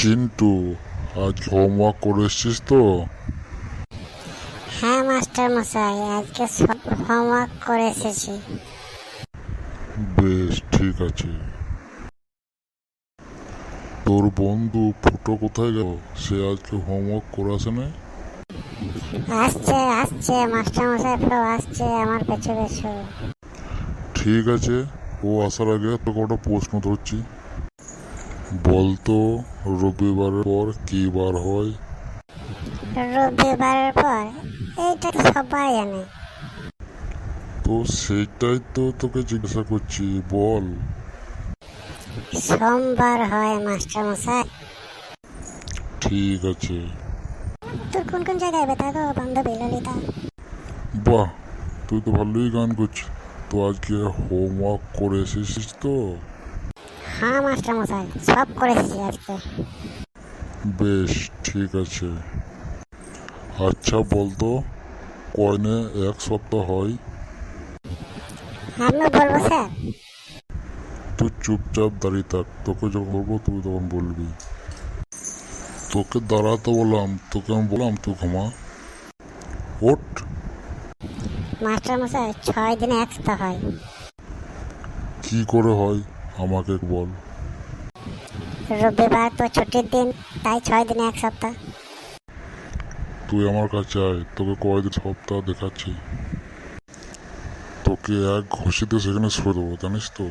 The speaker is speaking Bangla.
চিন্টু আজ হোমওয়ার্ক করেছিস তো? হ্যাঁ মাস্টার মশাই আজকে সব হোমওয়ার্ক করে এসেছি বেশ ঠিক আছে। তোর বন্ধু ফুটো কোথায় গেল? সে আজকে হোমওয়ার্ক করে আসে না আসছে আসছে মাস্টার মশাই ফ্লো আসছে আমার পেছু পেছু ঠিক আছে ও আসার আগে তোকে একটা প্রশ্ন ধরছি। বলতো রবিবারের পর কি বার হয়? রবিবারের পর? এইটা তো সবাই জানে। তো সেটাই তো তোকে জিজ্ঞাসা করছি বল। সোমবার হয় মাস্টার মশাই। ঠিক আছে। তোর কোন কোন জায়গায় বেতা গো বান্ধবী ললিতা বাহ তুই তো ভালোই গান করছিস। তো আজকে হোমওয়ার্ক করে এসেছিস তো? হ্যাঁ মাস্টার মশাই সব করে আজকে। বেশ ঠিক আছে। আচ্ছা বলতো কয়নে এক সপ্তাহ হয়? আমি বলব স্যার। তুই চুপচাপ দাঁড়িয়ে থাক তোকে যখন বলব তুই তখন বলবি। তোকে দাঁড়াতে বললাম তোকে আমি বললাম তুই ঘুমা। ওঠ। মাস্টার মশাই ছয় দিনে এক সপ্তাহ হয়। কি করে হয়? আমাকে বল। রবিবার তো ছুটির দিন তাই ছয় দিনে এক সপ্তাহ। তুই আমার কাছে আয় তোকে কয়েকদিন সপ্তাহ দেখাচ্ছি। তোকে এক ঘষিতে সেখানে শুয়ে দেবো জানিস তো?